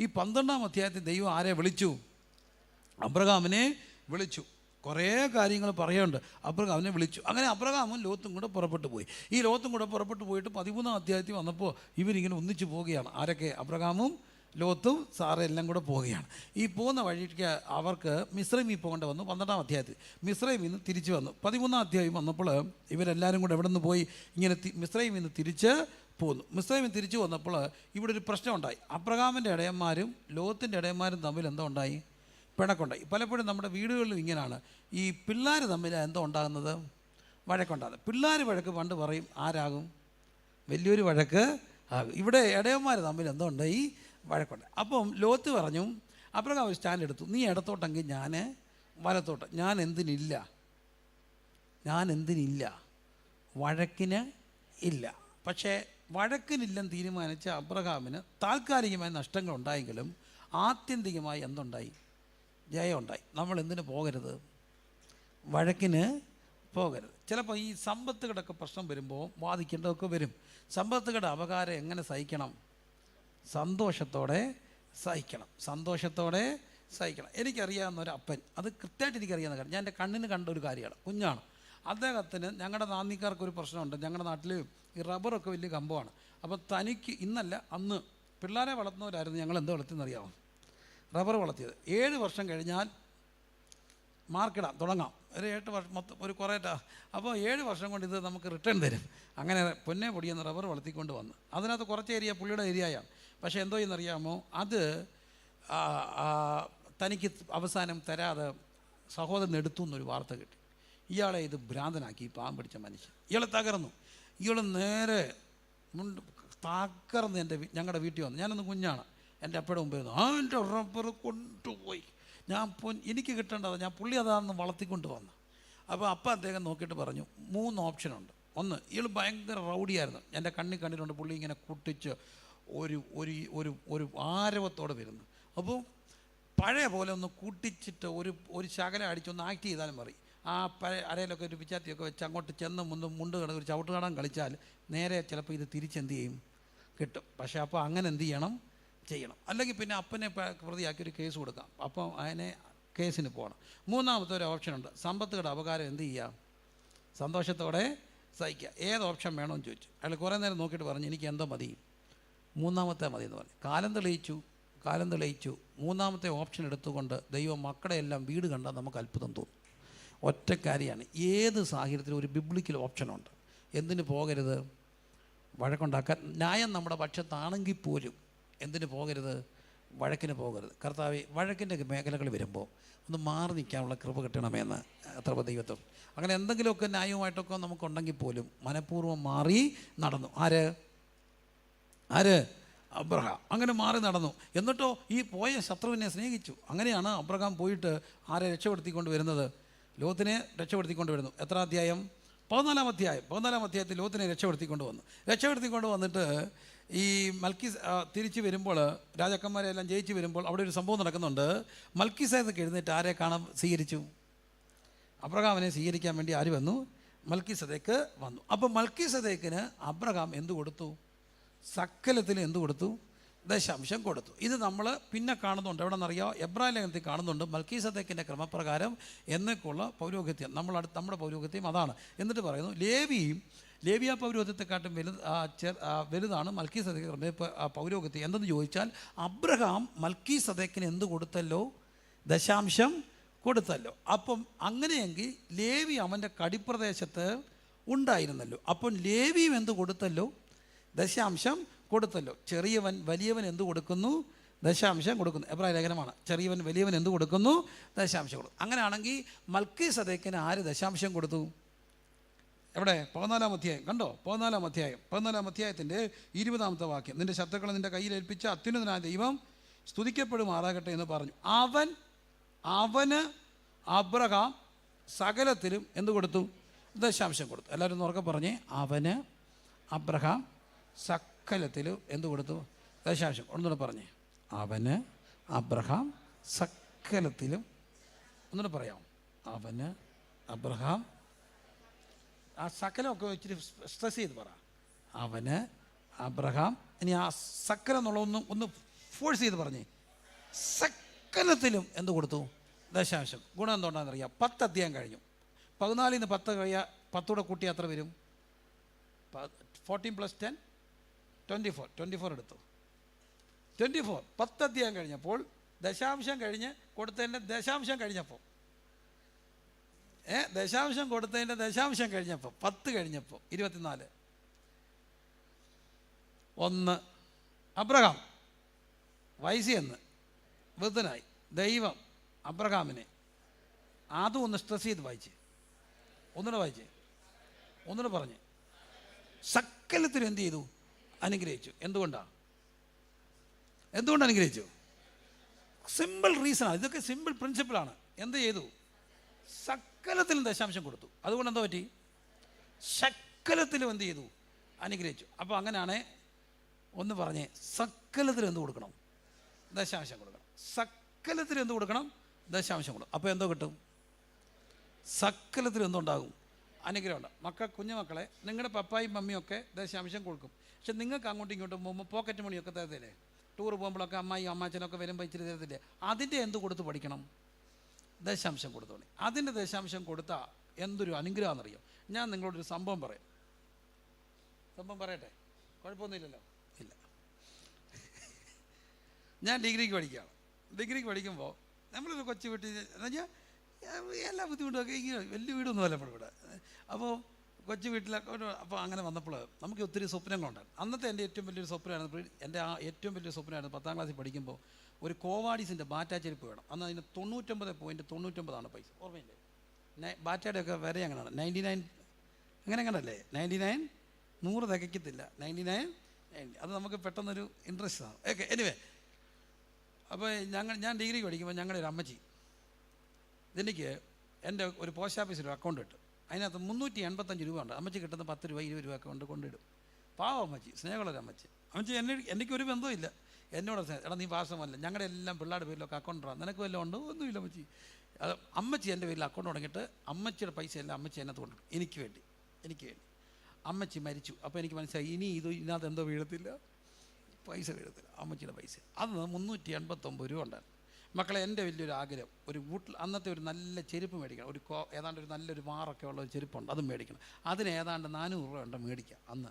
ഈ പന്ത്രണ്ടാം അധ്യായത്തിൽ ദൈവം ആരെ വിളിച്ചു? അബ്രഹാമിനെ വിളിച്ചു. കുറേ കാര്യങ്ങൾ പറയുന്നുണ്ട് അബ്രഹാമിനെ വിളിച്ചു. അങ്ങനെ അബ്രഹാമും ലോത്തും കൂടെ പുറപ്പെട്ടു പോയി. ഈ ലോത്തും കൂടെ പുറപ്പെട്ടു പോയിട്ട് പതിമൂന്നാം അധ്യായത്തിൽ വന്നപ്പോൾ ഇവരിങ്ങനെ ഒന്നിച്ചു പോവുകയാണ്. ആരൊക്കെ? അബ്രഹാമും ലോത്തും സാറും എല്ലാം കൂടെ പോവുകയാണ്. ഈ പോകുന്ന വഴിക്ക് അവർക്ക് മിശ്രമി പോകേണ്ട വന്നു പന്ത്രണ്ടാം അധ്യായത്തിൽ. മിശ്രമിൽ നിന്ന് തിരിച്ചു വന്നു. പതിമൂന്നാം അധ്യായം വന്നപ്പോൾ ഇവരെല്ലാവരും കൂടെ എവിടെ നിന്ന് പോയി? ഇങ്ങനെ മിശ്രമിൽ നിന്ന് തിരിച്ച് പോന്നു. മിസ്രൈമിൽ തിരിച്ചു വന്നപ്പോൾ ഇവിടെ ഒരു പ്രശ്നം ഉണ്ടായി. അബ്രഹാമിന്റെ ഇടയന്മാരും ലോകത്തിന്റെ ഇടയന്മാരും തമ്മിൽ എന്തോ ഉണ്ടായി? പിണക്കുണ്ടായി പലപ്പോഴും നമ്മുടെ വീടുകളിലും ഇങ്ങനെയാണ് ഈ പിള്ളേർ തമ്മിൽ എന്തോ ഉണ്ടാകുന്നത്? വഴക്കുണ്ടാകുന്നത്. പിള്ളേർ വഴക്ക് പണ്ട് പറയും ആരാകും? വലിയൊരു വഴക്ക് ആകും. ഇവിടെ ഇടയന്മാർ തമ്മിൽ എന്തോ ഉണ്ടായി? വഴക്കുണ്ട് അപ്പം ലോത്ത് പറഞ്ഞു അബ്രഹാം ഒരു സ്റ്റാൻഡ് എടുത്തു. നീ ഇടത്തോട്ടെങ്കിൽ ഞാൻ വലത്തോട്ട്. ഞാൻ എന്തിനില്ല? ഞാൻ എന്തിനില്ല? വഴക്കിന് ഇല്ല. പക്ഷേ വഴക്കിനില്ലെന്ന് തീരുമാനിച്ച അബ്രഹാമിന് താൽക്കാലികമായ നഷ്ടങ്ങൾ ഉണ്ടായെങ്കിലും ആത്യന്തികമായി എന്തുണ്ടായി? ജയമുണ്ടായി. നമ്മൾ എന്തിനു പോകരുത്? വഴക്കിന് പോകരുത്. ചിലപ്പോൾ ഈ സമ്പത്തുകളുടെ പ്രശ്നം വരുമ്പോൾ വാദിക്കേണ്ടതൊക്കെ വരും. സമ്പത്തുകളുടെ അപകാരം എങ്ങനെ സഹിക്കണം? സന്തോഷത്തോടെ സഹിക്കണം. സന്തോഷത്തോടെ സഹിക്കണം. എനിക്കറിയാവുന്ന ഒരു അപ്പൻ. അത് കൃത്യമായിട്ട് എനിക്കറിയാവുന്ന കാര്യം. ഞാൻ എന്റെ കണ്ണിന് കണ്ട ഒരു കാര്യമാണ്. കുഞ്ഞാണ്. അദ്ദേഹത്തിന് ഞങ്ങളുടെ നാന്നിക്കാർക്ക് ഒരു പ്രശ്നമുണ്ട്. ഞങ്ങളുടെ നാട്ടിൽ ഈ റബ്ബറൊക്കെ വലിയ കമ്പമാണ്. അപ്പോൾ തനിക്ക് ഇന്നല്ല അന്ന് പിള്ളേരെ വളർത്തുന്നവരായിരുന്നു ഞങ്ങൾ എന്തോ വളർത്തിയെന്നറിയാമോ റബ്ബർ വളർത്തിയത്. ഏഴ് വർഷം കഴിഞ്ഞാൽ മാർക്കിടാം തുടങ്ങാം. ഒരു എട്ട് വർഷം മൊത്തം ഒരു കുറേ അപ്പോൾ ഏഴ് വർഷം കൊണ്ട് ഇത് നമുക്ക് റിട്ടേൺ തരും. അങ്ങനെ പൊന്നെ പൊടിയെന്ന് റബ്ബർ വളർത്തിക്കൊണ്ട് വന്ന്. അതിനകത്ത് കുറച്ച് ഏരിയ പുള്ളിയുടെ ഏരിയയാണ് പക്ഷേ എന്തോ എന്നറിയാമോ അത് തനിക്ക് അവസാനം തരാതെ സഹോദരൻ എടുത്തു എന്നൊരു വാർത്ത കിട്ടി. ഇയാളെ ഇത് ഭ്രാന്തനാക്കി പാമ്പിടിച്ച പാമ്പ് പിടിച്ച മനുഷ്യൻ. ഇയാളെ തകർന്നു. ഇയാൾ നേരെ മുണ്ട് തകർന്ന് എന്റെ ഞങ്ങളുടെ വീട്ടിൽ വന്നു. ഞാനൊന്ന് കുഞ്ഞാണ്. എന്റെ അപ്പയുടെ മുമ്പ് ഇരുന്നു. ആ എന്റെ റബ്ബർ കൊണ്ടുപോയി. ഞാൻ പൊൻ എനിക്ക് കിട്ടേണ്ടത് ഞാൻ പുള്ളി അതാണെന്ന് വളർത്തിക്കൊണ്ട് വന്നു. അപ്പോൾ അപ്പം അദ്ദേഹം നോക്കിയിട്ട് പറഞ്ഞു മൂന്ന് ഓപ്ഷനുണ്ട്. ഒന്ന് ഇയാൾ ഭയങ്കര റൗഡിയായിരുന്നു. എന്റെ കണ്ണിൽ കണ്ടിട്ടുണ്ട് പുള്ളി ഇങ്ങനെ കുട്ടിച്ച് ഒരു ഒരു ഒരു ഒരു ആരവത്തോടെ വരുന്നു. അപ്പോൾ പഴയ പോലെ ഒന്ന് കൂട്ടിച്ചിട്ട് ഒരു ഒരു ശകലം അടിച്ചൊന്ന് ആക്ട് ചെയ്താലും മതി. ആ പഴയ അരയിലൊക്കെ ഒരു പിച്ചാത്തിയൊക്കെ വെച്ച് അങ്ങോട്ട് ചെന്ന് മുന്ന് മുണ്ട് കിടന്ന് ഒരു ചവിട്ട് കാണാൻ കളിച്ചാൽ നേരെ ചിലപ്പോൾ ഇത് തിരിച്ചെന്ത് ചെയ്യും? കിട്ടും. പക്ഷേ അപ്പോൾ അങ്ങനെ എന്ത് ചെയ്യണം? ചെയ്യണം. അല്ലെങ്കിൽ പിന്നെ അപ്പനെ പ്രതിയാക്കി ഒരു കേസ് കൊടുക്കാം. അപ്പം അതിനെ കേസിന് പോകണം. മൂന്നാമത്തെ ഒരു ഓപ്ഷനുണ്ട് സമ്പത്തുകളുടെ അപകാരം എന്ത് ചെയ്യുക? സന്തോഷത്തോടെ സഹിക്കുക. ഏത് ഓപ്ഷൻ വേണമെന്ന് ചോദിച്ചു. അയാൾ കുറേ നേരം നോക്കിയിട്ട് പറഞ്ഞു എനിക്ക് എന്തോ മതി. മൂന്നാമത്തെ മതി എന്ന് പറഞ്ഞു. കാലം തെളിയിച്ചു. കാലം തെളിയിച്ചു. മൂന്നാമത്തെ ഓപ്ഷൻ എടുത്തുകൊണ്ട് ദൈവം മക്കളെ എല്ലാം വീട് കണ്ടാൽ നമുക്ക് അത്ഭുതം തോന്നും. ഒറ്റ കാര്യമാണ് ഏത് സാഹചര്യത്തിലും ഒരു ബിബ്ലിക്കൽ ഓപ്ഷനുണ്ട് എന്തിന് പോകരുത്? വഴക്കുണ്ടാക്കാൻ. ന്യായം നമ്മുടെ പക്ഷത്താണെങ്കിൽ പോലും എന്തിന് പോകരുത്? വഴക്കിന് പോകരുത്. കർത്താവ് വഴക്കിന്റെ മേഖലകൾ വരുമ്പോൾ ഒന്ന് മാറി നിൽക്കാനുള്ള കൃപ കിട്ടണമെന്ന് അത്ര ദൈവത്വം അങ്ങനെ എന്തെങ്കിലുമൊക്കെ ന്യായവുമായിട്ടൊക്കെ നമുക്കുണ്ടെങ്കിൽ പോലും മനഃപൂർവം മാറി നടന്നു. ആര്? ആര്? അബ്രഹാം. അങ്ങനെ മാറി നടന്നു. എന്നിട്ടോ ഈ പോയ ശത്രുവിനെ സ്നേഹിച്ചു. അങ്ങനെയാണ് അബ്രഹാം പോയിട്ട് ആരെ രക്ഷപ്പെടുത്തിക്കൊണ്ട് വരുന്നത്? ലോത്തിനെ രക്ഷപ്പെടുത്തിക്കൊണ്ട് വരുന്നു എത്ര അധ്യായം? പതിനാലാം അധ്യായം. പതിനാലാം അധ്യായത്തിൽ ലോത്തിനെ രക്ഷപ്പെടുത്തിക്കൊണ്ട് വന്നു രക്ഷപ്പെടുത്തിക്കൊണ്ട് വന്നിട്ട് ഈ മൽക്കി തിരിച്ചു വരുമ്പോൾ രാജാക്കന്മാരെല്ലാം ജയിച്ച് വരുമ്പോൾ അവിടെ ഒരു സംഭവം നടക്കുന്നുണ്ട്. മൽക്കി സേദക്ക് എഴുന്നേറ്റ് ആരെ കാണാൻ സ്വീകരിച്ചു? അബ്രഹാമിനെ സ്വീകരിക്കാൻ വേണ്ടി ആര് വന്നു? മൽക്കി സദേക്ക് വന്നു. അപ്പോൾ മൽക്കി സദേക്കിന് അബ്രഹാം എന്ത് കൊടുത്തു? സക്കലത്തിൽ എന്ത് കൊടുത്തു? ദശാംശം കൊടുത്തു. ഇത് നമ്മൾ പിന്നെ കാണുന്നുണ്ട്. എവിടെ നിന്നറിയോ എബ്രാഹിം ലേഖനത്തിൽ കാണുന്നുണ്ട്. മൽക്കീ സദേക്കിന്റെ ക്രമപ്രകാരം എന്നൊക്കെയുള്ള പൗരോഹിത്യം. നമ്മൾ അടുത്ത് നമ്മുടെ പൗരോഹിത്യം അതാണ്. എന്നിട്ട് പറയുന്നു ലേവിയും ലേവിയ പൗരോഹിത്യത്തെക്കാട്ടും വലുത് വലുതാണ് മൽക്കി സദേക്ക് പൗരോഹിത്യം എന്തെന്ന് ചോദിച്ചാൽ അബ്രഹാം മൽക്കി സദേക്കിന് എന്ത് കൊടുത്തല്ലോ? ദശാംശം കൊടുത്തല്ലോ. അപ്പം അങ്ങനെയെങ്കിൽ ലേവി അവന്റെ കടിപ്രദേശത്ത് ഉണ്ടായിരുന്നല്ലോ. അപ്പം ലേവിയും എന്ത് കൊടുത്തല്ലോ? ദശാംശം കൊടുത്തല്ലോ. ചെറിയവൻ വലിയവൻ എന്ത് കൊടുക്കുന്നു? ദശാംശം കൊടുക്കുന്നു. എബ്രായ ലേഖനമാണ്. ചെറിയവൻ വലിയവൻ എന്ത് കൊടുക്കുന്നു? ദശാംശം കൊടുക്കും അങ്ങനെയാണെങ്കിൽ മൽക്കി സദേക്കിന് ആര് ദശാംശം കൊടുത്തു? എവിടെ? പതിനാലാം അധ്യായം. കണ്ടോ? പതിനാലാം അധ്യായം. പതിനാലാം അധ്യായത്തിന്റെ ഇരുപതാമത്തെ വാക്യം. നിന്റെ ശത്രുക്കളെ നിന്റെ കയ്യിൽ ഏൽപ്പിച്ച അത്യുന്നതനായ ദൈവം സ്തുതിക്കപ്പെടുമാറാകട്ടെ എന്ന് പറഞ്ഞു. അവൻ അവന് അബ്രഹാം സകലത്തിലും എന്ത് കൊടുത്തു? ദശാംശം കൊടുത്തു. എല്ലാവരും ഉറക്കെ പറഞ്ഞേ. അവന് അബ്രഹാം സകലത്തിലും എന്ത് കൊടുത്തു? ദശാംശം. ഒന്നുകൂടെ പറഞ്ഞേ. അവന് അബ്രഹാം സകലത്തിലും ഒന്നുകൂടെ പറയാം. അവന് അബ്രഹാം ആ സകലമൊക്കെ ഇച്ചിരി സ്ട്രെസ് ചെയ്ത് പറ. അവന് അബ്രഹാം ഇനി ആ സക്കലം എന്നുള്ള ഒന്ന് ഒന്ന് ഫോഴ്സ് ചെയ്ത് പറഞ്ഞേ. സകലത്തിലും എന്ത് കൊടുത്തു? ദശാംശം. ഗുണം എന്തുകൊണ്ടാണെന്നറിയാം പത്ത് അധ്യായം കഴിഞ്ഞു. പതിനാലിൽ നിന്ന് പത്ത് കഴിയാ പത്തൂടെ കൂട്ടി അത്ര വരും? Fourteen plus ten twenty four twenty four എടുത്തു. ട്വന്റി ഫോർ പത്ത് അധ്യായം കഴിഞ്ഞപ്പോൾ ദശാംശം കഴിഞ്ഞ് കൊടുത്തതിന്റെ ദശാംശം കഴിഞ്ഞപ്പോൾ. ഏ ദശാംശം കൊടുത്തതിന്റെ ദശാംശം കഴിഞ്ഞപ്പോൾ പത്ത് കഴിഞ്ഞപ്പോൾ ഇരുപത്തിനാല്. ഒന്ന് അബ്രഹാം വയസ്സിയെന്ന് വൃദ്ധനായി ദൈവം അബ്രഹാമിനെ. അതും ഒന്ന് സ്ട്രെസ് ചെയ്ത് വായിച്ച്. ഒന്നുകൂടെ വായിച്ച്. ഒന്നുകൂടെ പറഞ്ഞ്. സകലത്തിനും എന്ത് ചെയ്തു? അനുഗ്രഹിച്ചു. എന്തുകൊണ്ടാണ് എന്തുകൊണ്ട് അനുഗ്രഹിച്ചു? സിമ്പിൾ റീസണാണ് ഇതൊക്കെ സിമ്പിൾ പ്രിൻസിപ്പിളാണ് എന്ത് ചെയ്തു? സകലത്തിലും ദശാംശം കൊടുത്തു. അതുകൊണ്ട് എന്താ പറ്റി? സകലത്തിലും എന്ത് ചെയ്തു? അനുഗ്രഹിച്ചു. അപ്പോൾ അങ്ങനെയാണേ ഒന്ന് പറഞ്ഞേ സകലത്തിലും എന്ത് കൊടുക്കണം? ദശാംശം കൊടുക്കണം. സകലത്തിലും എന്ത് കൊടുക്കണം? ദശാംശം കൊടുക്കണം അപ്പോൾ എന്തോ കിട്ടും? സകലത്തിലും എന്തുണ്ടാകും? അനുഗ്രഹം ഉണ്ടാകും മക്കൾ കുഞ്ഞുമക്കളെ നിങ്ങളുടെ പപ്പായും മമ്മിയും ഒക്കെ ദശാംശം കൊടുക്കും. പക്ഷെ നിങ്ങൾക്ക് അങ്ങോട്ടും ഇങ്ങോട്ടും പോകുമ്പോൾ പോക്കറ്റ് മണിയൊക്കെ തരത്തില്ലേ? ടൂർ പോകുമ്പോഴൊക്കെ അമ്മായിയും അമ്മാച്ചനൊക്കെ വരുമ്പോൾ ഇച്ചിരി തരത്തില്ലേ? അതിന്റെ എന്ത് കൊടുത്ത് പഠിക്കണം? ദശാംശം കൊടുത്തോളി. അതിന്റെ ദശാംശം കൊടുത്താൽ എന്തൊരു അനുഗ്രഹമാണെന്നറിയോ ഞാൻ നിങ്ങളോടൊരു സംഭവം പറയാം. സംഭവം പറയട്ടെ? കുഴപ്പമൊന്നുമില്ലല്ലോ? ഇല്ല. ഞാൻ ഡിഗ്രിക്ക് പഠിക്കുകയാണ്. ഡിഗ്രിക്ക് പഠിക്കുമ്പോൾ നമ്മളൊരു കൊച്ചു വീട്ടിൽ എന്ന് വെച്ചാൽ എല്ലാ ബുദ്ധിമുട്ടൊക്കെ ഇങ്ങനെ വലിയ വീടൊന്നും അല്ല ഇപ്പോൾ ഇവിടെ. അപ്പോൾ കൊച്ചു വീട്ടിലൊക്കെ അപ്പോൾ അങ്ങനെ വന്നപ്പോൾ നമുക്ക് ഒത്തിരി സ്വപ്നങ്ങളുണ്ട്. അന്നത്തെ എന്റെ ഏറ്റവും വലിയൊരു സ്വപ്നമായിരുന്നു എന്റെ ആ ഏറ്റവും വലിയൊരു സ്വപ്നമായിരുന്നു പത്താം ക്ലാസ്സിൽ പഠിക്കുമ്പോൾ ഒരു കോവാഡീസിന്റെ ബാറ്റാ ചെരുപ്പ് വേണം. അന്ന് അതിന് തൊണ്ണൂറ്റൊമ്പത് പോയിന്റ് തൊണ്ണൂറ്റൊമ്പതാണ് പൈസ. ഓർമ്മയില്ലേ? ബാറ്റയുടെ ഒക്കെ വില അങ്ങനെയാണ് നയന്റി നയൻ അങ്ങനെ അങ്ങനല്ലേ നയന്റി നയൻ നൂറ് തികയ്ക്കത്തില്ല. നയന്റി നയൻ അത് നമുക്ക് പെട്ടെന്നൊരു ഇൻട്രസ്റ്റ് ആണ്. ഓക്കെ എനിവേ അപ്പോൾ ഞങ്ങൾ ഞാൻ ഡിഗ്രി പഠിക്കുമ്പോൾ ഞങ്ങളുടെ ഒരു അമ്മച്ചി ഇതെനിക്ക് എന്റെ ഒരു പോസ്റ്റ് ഓഫീസിലൊരു അക്കൗണ്ട് ഇട്ട്. അതിനകത്ത് മുന്നൂറ്റി എൺപത്തഞ്ച് രൂപ ഉണ്ട്. അമ്മച്ചി കിട്ടുന്ന പത്ത് രൂപ ഇരുപത് രൂപ കൊണ്ട് കൊണ്ടിടും. പാവം അമ്മച്ചി സ്നേഹമുള്ളൊരു അമ്മച്ചി. അമ്മച്ചി എന്നെ എനിക്ക് ഒരു ബന്ധമില്ല എന്നോട് എടാ നീ പാസമല്ല ഞങ്ങളുടെ എല്ലാം പിള്ളേരുടെ പേരിലൊക്കെ അക്കൗണ്ട് നിനക്ക് വല്ലതും ഉണ്ടോ? ഒന്നുമില്ല അമ്മച്ചി. അത് അമ്മച്ചി എന്റെ പേരിൽ അക്കൗണ്ട് തുടങ്ങിയിട്ട് അമ്മച്ചിയുടെ പൈസ എല്ലാം അമ്മച്ചി എന്നെ കൊണ്ടിടും എനിക്ക് വേണ്ടി. എനിക്ക് വേണ്ടി. അമ്മച്ചി മരിച്ചു. അപ്പോൾ എനിക്ക് മനസ്സിലായി ഇനി ഇത് ഇതിനകത്ത് എന്തോ വീഴത്തില്ല. പൈസ വീഴത്തില്ല. അമ്മച്ചിയുടെ പൈസ. അത് മുന്നൂറ്റി എൺപത്തൊമ്പത് രൂപ ഉണ്ടായിരുന്നു. മക്കളെ എന്റെ വലിയൊരു ആഗ്രഹം ഒരു വീട്ടിൽ അന്നത്തെ ഒരു നല്ല ചെരുപ്പ് മേടിക്കണം. ഒരു കോ ഏതാണ്ട് ഒരു നല്ലൊരു മാറൊക്കെ ഉള്ള ഒരു ചെരുപ്പുണ്ട് അതും മേടിക്കണം. അതിന് ഏതാണ്ട് നാനൂറ് രൂപ ഉണ്ട് മേടിക്കാം അന്ന്.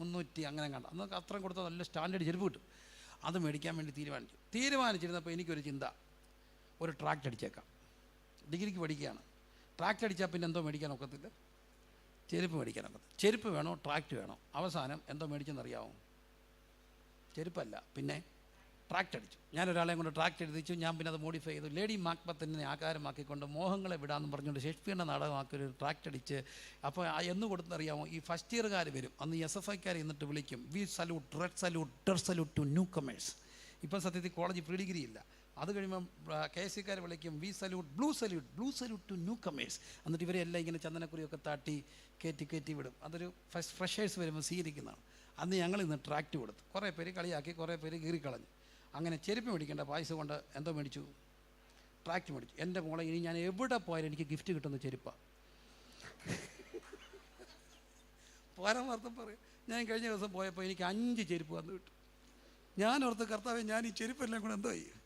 മുന്നൂറ്റി അങ്ങനെ കണ്ട അന്ന് അത്രയും കൊടുത്താൽ നല്ല സ്റ്റാൻഡേർഡ് ചെരുപ്പ് കിട്ടും. അത് മേടിക്കാൻ വേണ്ടി തീരുമാനിച്ചു. തീരുമാനിച്ചിരുന്നപ്പോൾ എനിക്കൊരു ചിന്ത ഒരു ട്രാക്റ്റ് അടിച്ചേക്കാം. ഡിഗ്രിക്ക് പഠിക്കുകയാണ്. ട്രാക്റ്റ് അടിച്ചാൽ പിന്നെ എന്തോ മേടിക്കാൻ ഒക്കത്തില്ല. ചെരുപ്പ് മേടിക്കാൻ ഒക്കത്തില്ല. ചെരുപ്പ് വേണോ ട്രാക്റ്റ് വേണോ? അവസാനം എന്തോ മേടിച്ചെന്നറിയാമോ ചെരുപ്പല്ല. പിന്നെ ട്രാക്ട് അടിച്ചു. ഞാൻ ഒരാളെ കൊണ്ട് ട്രാക്ട് എഴുതിച്ചു ഞാൻ പിന്നെ അത് മോഡിഫൈ ചെയ്തു. ലേഡി മാക്ബത്തിനെ ആകാരമാക്കിക്കൊണ്ട് മോഹങ്ങളെ വിടാമെന്ന് പറഞ്ഞുകൊണ്ട് ഷേക്സ്പിയറിന്റെ നാടകമാക്കി ഒരു ട്രാക്ട് അടിച്ച് അപ്പോൾ എന്ന് കൊടുത്തറിയാമോ ഈ ഫസ്റ്റ് ഇയർകാർ വരും. അന്ന് എസ് എഫ് ഐക്കാർ എന്നിട്ട് വിളിക്കും. വി സല്യൂട്ട് റെഡ് സല്യൂട്ട് ഡർ സല്യൂട്ട് ടു ന്യൂ കമേഴ്സ് ഇപ്പം സത്യത്തിൽ കോളേജ് പ്രീ ഡിഗ്രി ഇല്ല. അത് കഴിയുമ്പം കെ എസ് സിക്കാർ വിളിക്കും. We salute blue salute blue salute to newcomers എന്നിട്ട് ഇവരെല്ലാം ഇങ്ങനെ ചന്ദനക്കുറിയൊക്കെ താട്ടി കയറ്റി കയറ്റി വിടും. അതൊരു ഫസ്റ്റ് ഫ്രഷേഴ്സ് വരുമ്പോൾ സ്വീകരിക്കുന്നതാണ്. അന്ന് ഞങ്ങൾ ഇന്ന് ട്രാക്ട് കൊടുത്തു. കുറേ പേര് കളിയാക്കി കുറേ പേര് കീറിക്കളഞ്ഞു. അങ്ങനെ ചെരുപ്പ് മേടിക്കേണ്ട പൈസ കൊണ്ട് എന്തോ മേടിച്ചു. ട്രാക്ട് മേടിച്ചു. എന്റെ മോളെ ഇനി ഞാൻ എവിടെ പോയാലും എനിക്ക് ഗിഫ്റ്റ് കിട്ടുന്ന ചെരുപ്പാണ് പരമാർത്ഥം പറയും ഞാൻ കഴിഞ്ഞ ദിവസം പോയപ്പോൾ എനിക്ക് അഞ്ച് ചെരുപ്പ് വന്നു കിട്ടും. ഞാൻ ഓർത്ത് കർത്താവ് ഞാൻ ഈ ചെരുപ്പെല്ലാം കൂടെ എന്തോ ചെയ്യും?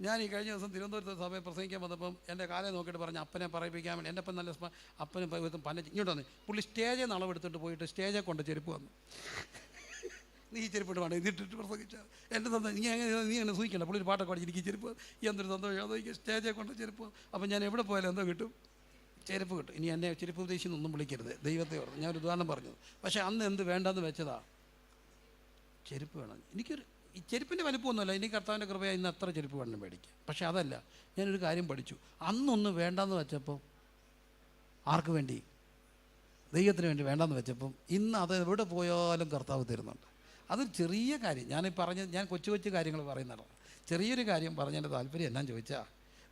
ഞാൻ ഈ കഴിഞ്ഞ ദിവസം തിരുവനന്തപുരത്ത് സഭയെ പ്രസംഗിക്കാൻ വന്നപ്പം എന്റെ കാലം നോക്കിയിട്ട് പറഞ്ഞ് അപ്പനെ പറയിപ്പിക്കാൻ വേണ്ടി. എന്റെ അപ്പം നല്ല അപ്പനും അപ്പനെ പ- പന ഇങ്ങോട്ട് വന്നു. പുള്ളി സ്റ്റേജിൽ നിന്ന് അളവെടുത്തിട്ട് പോയിട്ട് സ്റ്റേജെ കൊണ്ട് ചെരുപ്പ് വന്നു. നീ ഈ ചെരുപ്പിട്ട് വേണം ഇതിട്ടിട്ട് പ്രസംഗിച്ചാൽ എന്റെ സന്തോഷം നീ അങ്ങനെ നീ അങ്ങനെ സൂചിക്കണ്ട പുള്ളി ഒരു പാട്ടൊക്കെ പാടി എനിക്ക് ചെരുപ്പ് എന്തൊരു സന്തോഷം. അതോ എനിക്ക് സ്റ്റേജെ കൊണ്ട് ചെരുപ്പ്. അപ്പം ഞാൻ എവിടെ പോയാലും എന്തോ കിട്ടും. ചെരുപ്പ് കിട്ടും. ഇനി എന്നെ ചെരുപ്പ് ഉദ്ദേശിച്ച് ഒന്നും വിളിക്കരുത്. ദൈവത്തെ ഓർത്ത്. ഞാനൊരു ഉദാഹരണം പറഞ്ഞു. പക്ഷേ അന്ന് എന്ത് വേണ്ടെന്ന് വെച്ചതാ? ചെരുപ്പ് വേണം. എനിക്കൊരു ഈ ചെരുപ്പിന്റെ വലിപ്പമൊന്നുമല്ല. എനിക്ക് കർത്താവിന്റെ കൃപയായി ഇന്ന് അത്ര ചെരുപ്പ് വേണം മേടിക്കാം പക്ഷേ അതല്ല ഞാനൊരു കാര്യം പഠിച്ചു. അന്നൊന്ന് വേണ്ടെന്ന് വെച്ചപ്പോൾ ആർക്ക് വേണ്ടി? ദൈവത്തിന് വേണ്ടി വേണ്ടെന്ന് വെച്ചപ്പം ഇന്ന് അത് എവിടെ പോയാലും കർത്താവ് തരുന്നുണ്ട്. അതൊരു ചെറിയ കാര്യം. ഞാൻ പറഞ്ഞ ഞാൻ കൊച്ചു കൊച്ചു കാര്യങ്ങൾ പറയുന്നതാണ്. ചെറിയൊരു കാര്യം പറഞ്ഞതിന്റെ താല്പര്യം എന്നാന്ന് ചോദിച്ചാൽ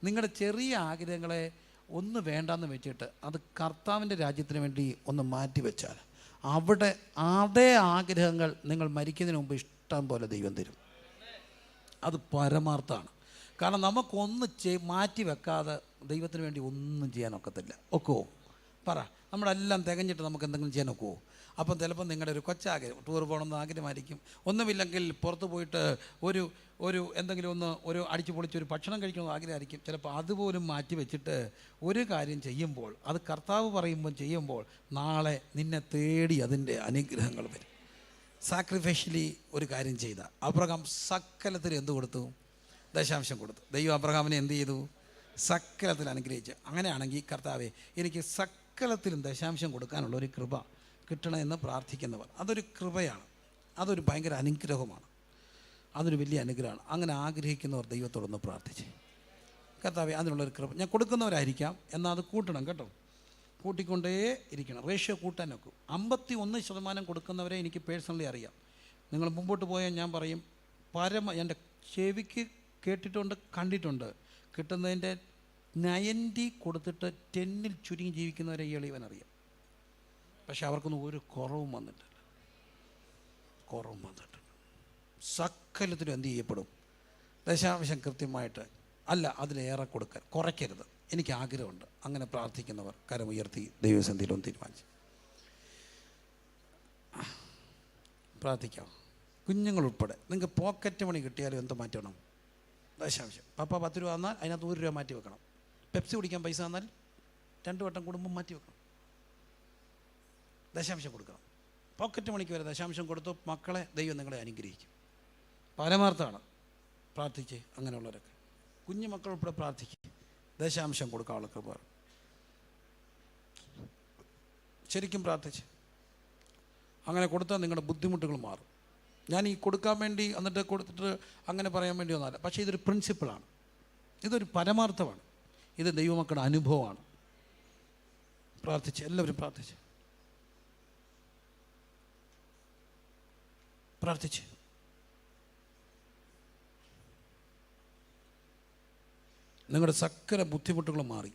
നിങ്ങളുടെ ചെറിയ ആഗ്രഹങ്ങളെ ഒന്ന് വേണ്ടാന്ന് വെച്ചിട്ട് അത് കർത്താവിന്റെ രാജ്യത്തിന് വേണ്ടി ഒന്ന് മാറ്റി വെച്ചാൽ അവിടെ അതേ ആഗ്രഹങ്ങൾ നിങ്ങൾ മരിക്കുന്നതിന് മുമ്പ് ഇഷ്ടം പോലെ ദൈവം തരും. അത് പരമാർത്ഥമാണ്. കാരണം നമുക്കൊന്ന് ചെയ് മാറ്റി വെക്കാതെ ദൈവത്തിന് വേണ്ടി ഒന്നും ചെയ്യാൻ ഒക്കത്തില്ല. ഒക്കുമോ പറ. നമ്മളെല്ലാം തികഞ്ഞിട്ട് നമുക്ക് എന്തെങ്കിലും ചെയ്യാൻ ഒക്കുമോ അപ്പം ചിലപ്പോൾ നിങ്ങളുടെ ഒരു കൊച്ചാഗ്രഹം ടൂർ പോകണമെന്ന് ആഗ്രഹമായിരിക്കും. ഒന്നുമില്ലെങ്കിൽ പുറത്ത് പോയിട്ട് ഒരു ഒരു എന്തെങ്കിലും ഒന്ന് ഒരു അടിച്ചു പൊളിച്ച് ഒരു ഭക്ഷണം കഴിക്കണമെന്ന് ആഗ്രഹമായിരിക്കും. ചിലപ്പോൾ അതുപോലും മാറ്റി വെച്ചിട്ട് ഒരു കാര്യം ചെയ്യുമ്പോൾ അത് കർത്താവ് പറയുമ്പോൾ ചെയ്യുമ്പോൾ നാളെ നിന്നെ തേടി അതിന്റെ അനുഗ്രഹങ്ങൾ വരും. സാക്രിഫൈഷ്യലി ഒരു കാര്യം ചെയ്ത. അബ്രഹാം സക്കലത്തിൽ എന്ത് കൊടുത്തു? ദശാംശം കൊടുത്തു. ദൈവം അബ്രഹാമിനെ എന്ത് ചെയ്തു? സക്കലത്തിൽ അനുഗ്രഹിച്ചു. അങ്ങനെയാണെങ്കിൽ കർത്താവെ എനിക്ക് സക്കലത്തിലും ദശാംശം കൊടുക്കാനുള്ള ഒരു കൃപ കിട്ടണമെന്ന് പ്രാർത്ഥിക്കുന്നവർ. അതൊരു കൃപയാണ്. അതൊരു ഭയങ്കര അനുഗ്രഹമാണ്. അതൊരു വലിയ അനുഗ്രഹമാണ്. അങ്ങനെ ആഗ്രഹിക്കുന്നവർ ദൈവത്തോടൊന്ന് പ്രാർത്ഥിച്ച്. കർത്താവെ അതിനുള്ളൊരു കൃപ. ഞാൻ കൊടുക്കുന്നവരായിരിക്കാം. എന്നാൽ അത് കൂട്ടണം കേട്ടോ. കൂട്ടിക്കൊണ്ടേ ഇരിക്കണം. റേഷ്യോ കൂട്ടാൻ നോക്കും. അമ്പത്തി ഒന്ന് ശതമാനം കൊടുക്കുന്നവരെ എനിക്ക് പേഴ്സണലി അറിയാം. നിങ്ങൾ മുമ്പോട്ട് പോയാൽ ഞാൻ പറയും പരമ എന്റെ ചെവിക്ക് കേട്ടിട്ടുണ്ട് കണ്ടിട്ടുണ്ട്. കിട്ടുന്നതിന്റെ നയന്റി കൊടുത്തിട്ട് ടെന്നിൽ ചുരുങ്ങി ജീവിക്കുന്നവരെ ഈ അറിയാം പക്ഷെ അവർക്കൊന്നും ഒരു കുറവും വന്നിട്ടില്ല. കുറവും വന്നിട്ടില്ല. സകലത്തിനും എന്ത് ചെയ്യപ്പെടും? ദശാംശം കൃത്യമായിട്ട് അല്ല അതിലേറെ കൊടുക്കാൻ. കുറയ്ക്കരുത്. എനിക്ക് ആഗ്രഹമുണ്ട്. അങ്ങനെ പ്രാർത്ഥിക്കുന്നവർ കരമുയർത്തി ദൈവസന്ധിയിലൊന്ന് തീരുമാനിച്ചു. പ്രാർത്ഥിക്കാം. കുഞ്ഞുങ്ങളുൾപ്പെടെ നിങ്ങൾക്ക് പോക്കറ്റ് മണി കിട്ടിയാലും എന്ത് മാറ്റണം ദശാംശം. പപ്പ പത്ത് രൂപ തന്നാൽ അതിനകത്ത് ഒരു രൂപ മാറ്റി വെക്കണം. പെപ്സി കുടിക്കാൻ പൈസ തന്നാൽ രണ്ട് വട്ടം കുടുംബം മാറ്റി വെക്കണം. ദശാംശം കൊടുക്കണം. പോക്കറ്റ് മണിക്ക് വരെ ദശാംശം കൊടുത്തു മക്കളെ ദൈവം നിങ്ങളെ അനുഗ്രഹിക്കും. പരമാർത്ഥമാണ് പ്രാർത്ഥിച്ച് അങ്ങനെയുള്ളവരൊക്കെ. കുഞ്ഞു മക്കൾ ഉൾപ്പെടെ പ്രാർത്ഥിക്കുക ദശാംശം കൊടുക്കാനുള്ള കൃപ ശരിക്കും പ്രാർത്ഥിച്ച്. അങ്ങനെ കൊടുത്താൽ നിങ്ങളുടെ ബുദ്ധിമുട്ടുകൾ മാറും. ഞാൻ ഈ കൊടുക്കാൻ വേണ്ടി എന്നിട്ട് കൊടുത്തിട്ട് അങ്ങനെ പറയാൻ വേണ്ടി ഒന്നല്ല പക്ഷേ ഇതൊരു പ്രിൻസിപ്പിളാണ് ഇതൊരു പരമാർത്ഥമാണ്. ഇത് ദൈവമക്കളുടെ അനുഭവമാണ്. പ്രാർത്ഥിച്ച്. എല്ലാവരും പ്രാർത്ഥിച്ച്. പ്രാർത്ഥിച്ച് നിങ്ങളുടെ സകല ബുദ്ധിമുട്ടുകളും മാറി.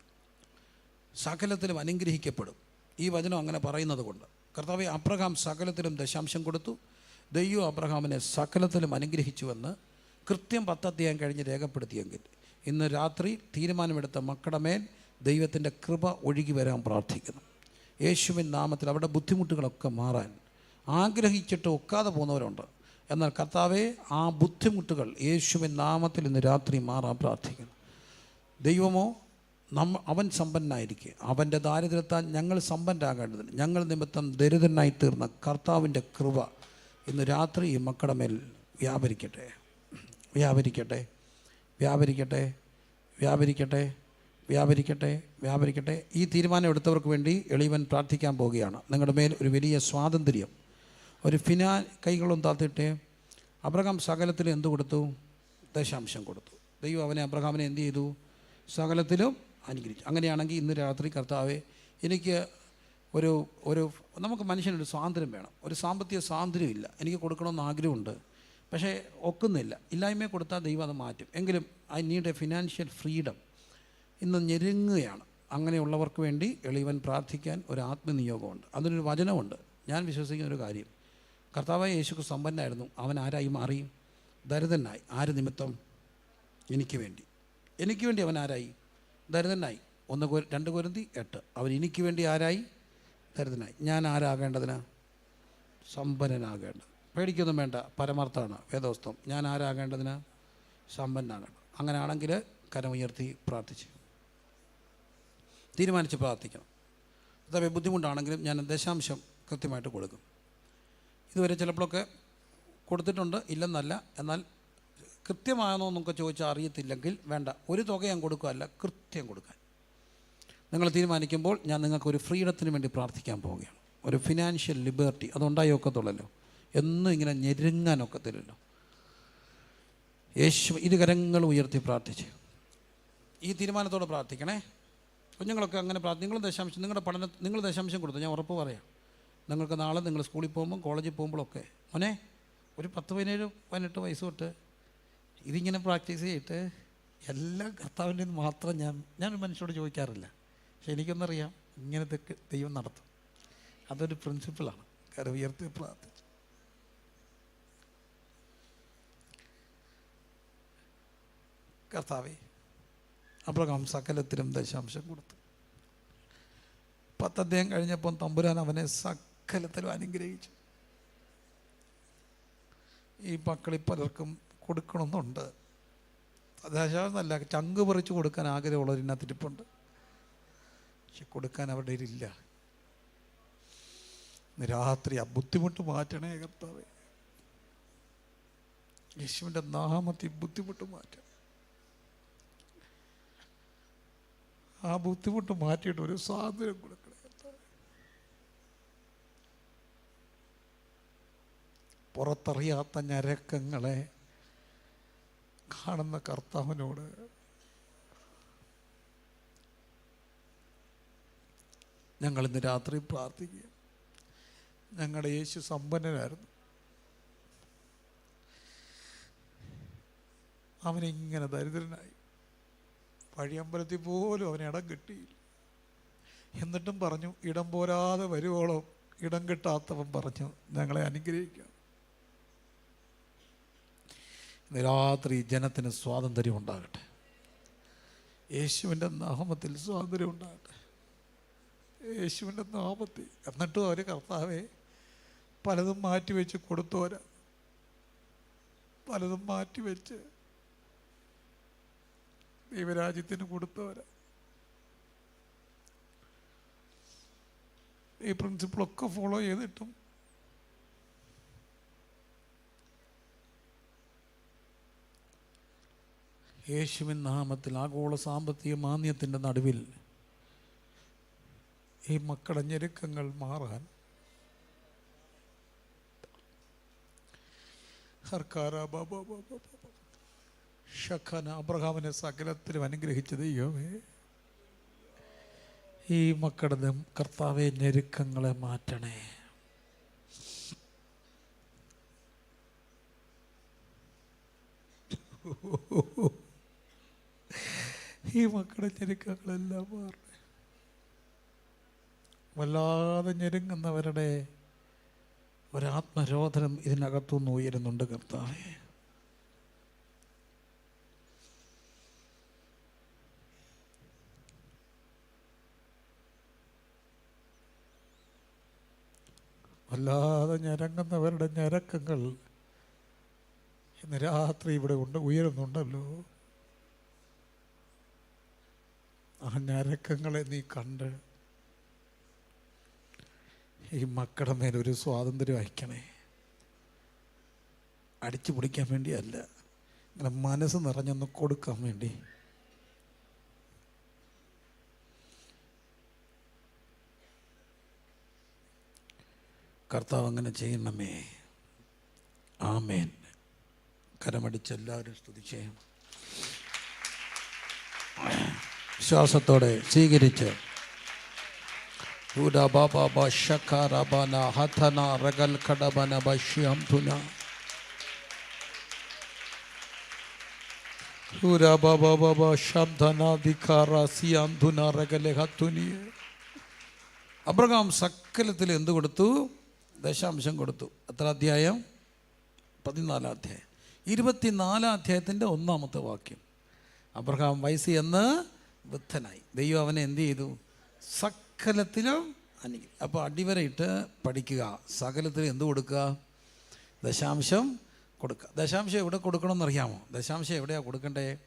സകലത്തിലും അനുഗ്രഹിക്കപ്പെടും. ഈ വചനം അങ്ങനെ പറയുന്നത് കൊണ്ട്. കർത്താവ് അബ്രഹാം സകലത്തിലും ദശാംശം കൊടുത്തു. ദൈവം അബ്രഹാമിനെ സകലത്തിലും അനുഗ്രഹിച്ചുവെന്ന് കൃത്യം പത്തധ്യായം കഴിഞ്ഞ് രേഖപ്പെടുത്തിയെങ്കിൽ ഇന്ന് രാത്രി തീരുമാനമെടുത്ത മക്കളുടെ മേൽ ദൈവത്തിന്റെ കൃപ ഒഴുകി വരാൻ പ്രാർത്ഥിക്കുന്നു. യേശുവിൻ നാമത്തിൽ അവരുടെ ബുദ്ധിമുട്ടുകളൊക്കെ മാറാൻ ആഗ്രഹിച്ചിട്ട് ഒക്കാതെ പോകുന്നവരുണ്ട്. എന്നാൽ കർത്താവെ ആ ബുദ്ധിമുട്ടുകൾ യേശുവിൻ നാമത്തിൽ ഇന്ന് രാത്രി മാറാൻ പ്രാർത്ഥിക്കുന്നു. ദൈവമോ നമ്മ അവൻ സമ്പന്നനായിരിക്കുക അവന്റെ ദാരിദ്ര്യത്താൽ ഞങ്ങൾ സമ്പന്നരാകേണ്ടതിന് ഞങ്ങൾ നിമിത്തം ദരിദ്രനായി തീർന്ന കർത്താവിന്റെ കൃപ ഇന്ന് രാത്രി ഈ മക്കളുടെ മേൽ വ്യാപരിക്കട്ടെ. വ്യാപരിക്കട്ടെ. വ്യാപരിക്കട്ടെ. വ്യാപരിക്കട്ടെ. വ്യാപരിക്കട്ടെ. വ്യാപരിക്കട്ടെ. ഈ തീരുമാനം എടുത്തവർക്ക് വേണ്ടി എളിവൻ പ്രാർത്ഥിക്കാൻ പോവുകയാണ്. നിങ്ങളുടെ മേൽ ഒരു വലിയ സ്വാതന്ത്ര്യം ഒരു ഫിനാ കൈകളും താത്തിട്ട് അബ്രഹാം സകലത്തിൽ എന്ത് കൊടുത്തു? ദശാംശം കൊടുത്തു. ദൈവം അവനെ അബ്രഹാമിനെ എന്ത് ചെയ്തു? സകലത്തിലും അനുഗ്രഹിച്ചു. അങ്ങനെയാണെങ്കിൽ ഇന്ന് രാത്രി കർത്താവെ എനിക്ക് ഒരു ഒരു നമുക്ക് മനുഷ്യനൊരു സ്വാതന്ത്ര്യം വേണം. ഒരു സാമ്പത്തിക സ്വാതന്ത്ര്യം ഇല്ല. എനിക്ക് കൊടുക്കണമെന്ന് ആഗ്രഹമുണ്ട്. പക്ഷേ ഒക്കുന്നില്ല. ഇല്ലായ്മയെ കൊടുത്താൽ ദൈവം അത് മാറ്റും. എങ്കിലും I need a financial freedom. ഇന്ന് ഞെരുങ്ങുകയാണ്. അങ്ങനെയുള്ളവർക്ക് വേണ്ടി എളിവൻ പ്രാർത്ഥിക്കാൻ ഒരു ആത്മനിയോഗമുണ്ട്. അതിനൊരു വചനമുണ്ട്. ഞാൻ വിശ്വസിക്കുന്ന ഒരു കാര്യം. കർത്താവായ യേശുക്ക് സമ്പന്നായിരുന്നു അവൻ ആരായി മാറി? ദരിദ്രനായി. ആര് നിമിത്തം? എനിക്ക് വേണ്ടി. എനിക്ക് വേണ്ടി അവൻ ആരായി? ദരിദ്രനായി. ഒന്ന് രണ്ട് കോരന്തി എട്ട്. അവൻ എനിക്ക് വേണ്ടി ആരായി? ദരിദ്രനായി. ഞാൻ ആരാകേണ്ടതിന്? സമ്പന്നനാകേണ്ടത്. പേടിക്കൊന്നും വേണ്ട. പരമാർത്ഥമാണ് വേദോസ്തം ഞാൻ ആരാകേണ്ടതിന്? സമ്പന്നാകണം അങ്ങനെയാണെങ്കിൽ കരമുയർത്തി പ്രാർത്ഥിച്ച്. തീരുമാനിച്ച് പ്രാർത്ഥിക്കണം. അതേ ബുദ്ധിമുട്ടാണെങ്കിലും ഞാൻ ദശാംശം കൃത്യമായിട്ട് കൊടുക്കും. ഇതുവരെ ചിലപ്പോഴൊക്കെ കൊടുത്തിട്ടുണ്ട്. ഇല്ലെന്നല്ല. എന്നാൽ കൃത്യമാണോ എന്നൊക്കെ ചോദിച്ചാൽ അറിയത്തില്ലെങ്കിൽ വേണ്ട. ഒരു തുക ഞാൻ കൊടുക്കുകയല്ല കൃത്യം കൊടുക്കാൻ. നിങ്ങൾ തീരുമാനിക്കുമ്പോൾ ഞാൻ നിങ്ങൾക്ക് ഒരു ഫ്രീഡത്തിന് വേണ്ടി പ്രാർത്ഥിക്കാൻ പോവുകയാണ്. ഒരു ഫിനാൻഷ്യൽ ലിബർട്ടി അതുണ്ടായി ഒക്കത്തുള്ളല്ലോ എന്നും ഇങ്ങനെ ഞെരുങ്ങാൻ ഒക്കത്തില്ലല്ലോ യേശു ഇരുകരങ്ങൾ ഉയർത്തി പ്രാർത്ഥിച്ച്. ഈ തീരുമാനത്തോടെ പ്രാർത്ഥിക്കണേ. കുഞ്ഞുങ്ങളൊക്കെ അങ്ങനെ പ്രാർത്ഥി നിങ്ങൾ ദശാംശം നിങ്ങളുടെ പഠന നിങ്ങൾ ദശാംശം കൊടുത്തു? ഞാൻ ഉറപ്പ് പറയാം. നിങ്ങൾക്ക് നാളെ നിങ്ങൾ സ്കൂളിൽ പോകുമ്പോൾ കോളേജിൽ പോകുമ്പോഴൊക്കെ മോനെ ഒരു പത്ത് പതിനേഴ് പതിനെട്ട് വയസ്സ് തൊട്ട് ഇതിങ്ങനെ പ്രാക്ടീസ് ചെയ്തിട്ട് എല്ലാം കർത്താവിന്റെ മാത്രം ഞാൻ ഞാൻ മനുഷ്യരോട് ചോദിക്കാറില്ല. പക്ഷെ എനിക്കൊന്നറിയാം ഇങ്ങനത്തെ ദൈവം നടത്തും. അതൊരു പ്രിൻസിപ്പിളാണ്. കര ഉയർത്തി പ്രാർത്ഥിച്ചു. കർത്താവേ അബ്രഹാം സകലത്തിലും ദശാംശം കൊടുത്തു. പത്തദ്ദേഹം കഴിഞ്ഞപ്പം തമ്പുരാൻ അവനെ സകലത്തിലും അനുഗ്രഹിച്ചു. ഈ മക്കളിൽ പലർക്കും കൊടുക്കണമെന്നുണ്ട്. അതല്ല ചങ്ക് പറിച്ച് കൊടുക്കാൻ ആഗ്രഹമുള്ളവർ ഇതിനകത്തിരിപ്പുണ്ട്. പക്ഷെ കൊടുക്കാൻ അവരുടെ ഇല്ല രാത്രി ആ ബുദ്ധിമുട്ട് മാറ്റണേ കർത്താവേ. യേശുവിന്റെ നാമത്തിൽ ബുദ്ധിമുട്ട് മാറ്റണം. ആ ബുദ്ധിമുട്ട് മാറ്റിയിട്ട് ഒരു സ്വാതന്ത്ര്യം കൊടുക്കണേ കർത്താവേ. പുറത്തറിയാത്ത ഞരക്കങ്ങളെ കാണുന്ന കർത്താവിനോട് ഞങ്ങൾ ഇന്ന് രാത്രി പ്രാർത്ഥിക്കുക. ഞങ്ങളുടെ യേശു സമ്പന്നനായിരുന്നു. അവനിങ്ങനെ ദരിദ്രനായി. വഴിയമ്പലത്തിൽ പോലും അവന് ഇടം കിട്ടിയില്ല. എന്നിട്ടും പറഞ്ഞു ഇടം പോരാതെ വരുവോളം ഇടം കിട്ടാത്തവൻ പറഞ്ഞു ഞങ്ങളെ അനുഗ്രഹിക്കാം. ഇന്ന് രാത്രി ജനത്തിന് സ്വാതന്ത്ര്യം ഉണ്ടാകട്ടെ. യേശുവിന്റെ നാമത്തിൽ സ്വാതന്ത്ര്യം ഉണ്ടാകട്ടെ. യേശുവിന്റെ നാമത്തിൽ. എന്നിട്ടും അവർ കർത്താവെ പലതും മാറ്റിവെച്ച് കൊടുത്തോരാ. പലതും മാറ്റിവെച്ച് ദൈവരാജ്യത്തിന് കൊടുത്തവരാ ഈ പ്രിൻസിപ്പിളൊക്കെ ഫോളോ ചെയ്തിട്ടും യേശുവിൻ നാമത്തിൽ ആഗോള സാമ്പത്തിക മാന്യത്തിന്റെ നടുവിൽ ഈ മക്കളുടെ ഞെരുക്കങ്ങൾ മാറാൻ. ഷഖന അബ്രഹാമിനെ സകലത്തിലും അനുഗ്രഹിച്ച ദൈവമേ. ഈ മക്കളുടെ കർത്താവെ ഞെരുക്കങ്ങളെ മാറ്റണേ. ഈ മക്കളുടെ ഞെരുക്കങ്ങളെല്ലാം മാറണേ വല്ലാതെ ഞെരുങ്ങുന്നവരുടെ ഒരാത്മരോധനം ഇതിനകത്തുനിന്ന് ഉയരുന്നുണ്ട് കർത്താവേ. വല്ലാതെ ഞരങ്ങുന്നവരുടെ ഞരക്കങ്ങൾ ഇന്ന് രാത്രി ഇവിടെ ഉണ്ട് ഉയരുന്നുണ്ടല്ലോ. ആ ഞരക്കങ്ങളെ നീ കണ്ട് ഈ മക്കളുടെ മേലൊരു സ്വാതന്ത്ര്യം അയക്കണേ അടിച്ചു പിടിക്കാൻ വേണ്ടിയല്ല. ഇങ്ങനെ മനസ്സ് നിറഞ്ഞൊന്ന് കൊടുക്കാൻ വേണ്ടി. കർത്താവ് അങ്ങനെ ചെയ്യണമേ ആമേൻ. കരമടിച്ച് എല്ലാവരും സ്തുതിച്ചേ. Ragale സ്വീകരിച്ച്. അബ്രഹാം സക്കലത്തിൽ എന്ത് കൊടുത്തു? ദശാംശം കൊടുത്തു. എത്ര അധ്യായം? പതിനാലാം അധ്യായം. ഇരുപത്തിനാലാം അധ്യായത്തിന്റെ ഒന്നാമത്തെ വാക്യം. അബ്രഹാം വയസ്സ് എന്ന് വൃദ്ധനായി. ദൈവം അവനെ എന്ത് ചെയ്തു? സകലത്തിലും അനുഗ്രഹം അപ്പോൾ അടിവരയിട്ട് പഠിക്കുക. സകലത്തിൽ എന്ത് കൊടുക്കുക? ദശാംശം കൊടുക്കുക. ദശാംശം എവിടെ കൊടുക്കണമെന്ന് അറിയാമോ ദശാംശം എവിടെയാണ് കൊടുക്കണ്ടേ?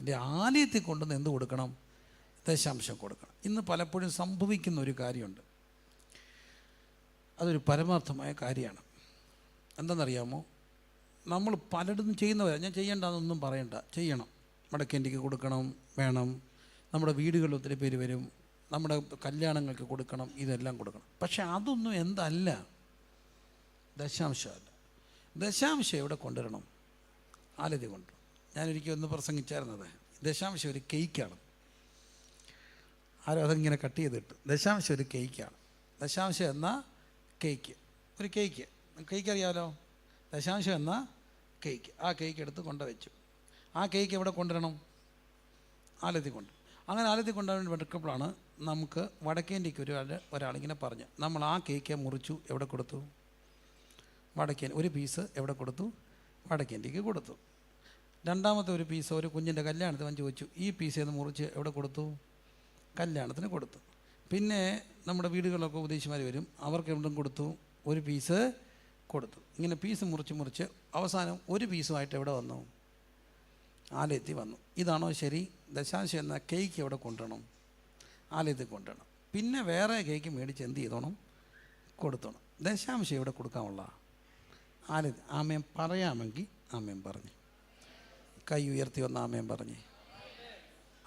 എന്റെ ആലയത്തിൽ കൊണ്ടുവന്ന് എന്ത് കൊടുക്കണം? ദശാംശം കൊടുക്കണം. ഇന്ന് പലപ്പോഴും സംഭവിക്കുന്ന ഒരു കാര്യമുണ്ട്. അതൊരു പരമാർത്ഥമായ കാര്യമാണ്. എന്താണെന്നറിയാമോ നമ്മൾ പലയിടത്തും ചെയ്യുന്നവരാണ് ഞാൻ ചെയ്യേണ്ട അതൊന്നും പറയണ്ട. ചെയ്യണം. മടക്കേണ്ടിക്ക് കൊടുക്കണം. വേണം. നമ്മുടെ വീടുകളിൽ ഒത്തിരി പേര് വരും നമ്മുടെ കല്യാണങ്ങൾക്ക് കൊടുക്കണം ഇതെല്ലാം കൊടുക്കണം. പക്ഷെ അതൊന്നും എന്തല്ല. ദശാംശമല്ല. ദശാംശം എവിടെ കൊണ്ടുവരണം? ആലതി കൊണ്ടുവരണം. ഞാനൊരിക്കൽ ഒന്ന് പ്രസംഗിച്ചായിരുന്നത് ദശാംശം ഒരു കേക്കാണ് ആരും അതിങ്ങനെ കട്ട് ചെയ്തിട്ട്. ദശാംശം ഒരു കേക്കാണ് ദശാംശം എന്ന കേക്ക് ഒരു കേക്ക് കേക്ക് അറിയാമല്ലോ ദശാംശം എന്ന കേക്ക് ആ കേക്ക് എടുത്ത് കൊണ്ടുവച്ചു. ആ കേക്ക് എവിടെ കൊണ്ടുവരണം? ആലത്തി കൊണ്ട് അങ്ങനെ ആലത്തി കൊണ്ടുവരാൻ എടുക്കുമ്പോഴാണ് നമുക്ക് വടക്കേന്റെക്ക് ഒരാൾ ഒരാളിങ്ങനെ പറഞ്ഞു നമ്മൾ ആ കേക്ക് മുറിച്ചു എവിടെ കൊടുത്തു? വടക്കേ ഒരു പീസ് എവിടെ കൊടുത്തു? വടക്കേന്റെക്ക് കൊടുത്തു. രണ്ടാമത്തെ ഒരു പീസ് ഒരു കുഞ്ഞിന്റെ കല്യാണത്തിന് വഞ്ചി വെച്ചു ഈ പീസ് എന്ന് മുറിച്ച് എവിടെ കൊടുത്തു? കല്യാണത്തിന് കൊടുത്തു. പിന്നെ നമ്മുടെ വീടുകളിലൊക്കെ ഉപദേശിമാർ വരും അവർക്ക് എവിടെ കൊടുത്തു? ഒരു പീസ് കൊടുത്തു. ഇങ്ങനെ പീസ് മുറിച്ച് മുറിച്ച് അവസാനം ഒരു പീസുമായിട്ട് എവിടെ വന്നു? ആലയത്തിൽ വന്നു. ഇതാണോ ശരി? ദശാംശം എന്ന കേക്ക് എവിടെ കൊണ്ടുവരണം? ആലയത്തിൽ കൊണ്ടുവരണം. പിന്നെ വേറെ കേക്ക് മേടിച്ച് എന്ത് ചെയ്തോണം? കൊടുത്തോണം. ദശാംശം ഇവിടെ കൊടുക്കാനുള്ള? ആലയത്തിൽ. ആമയം പറയാമെങ്കിൽ ആമയം പറഞ്ഞു. കൈ ഉയർത്തി വന്ന ആമയം പറഞ്ഞു.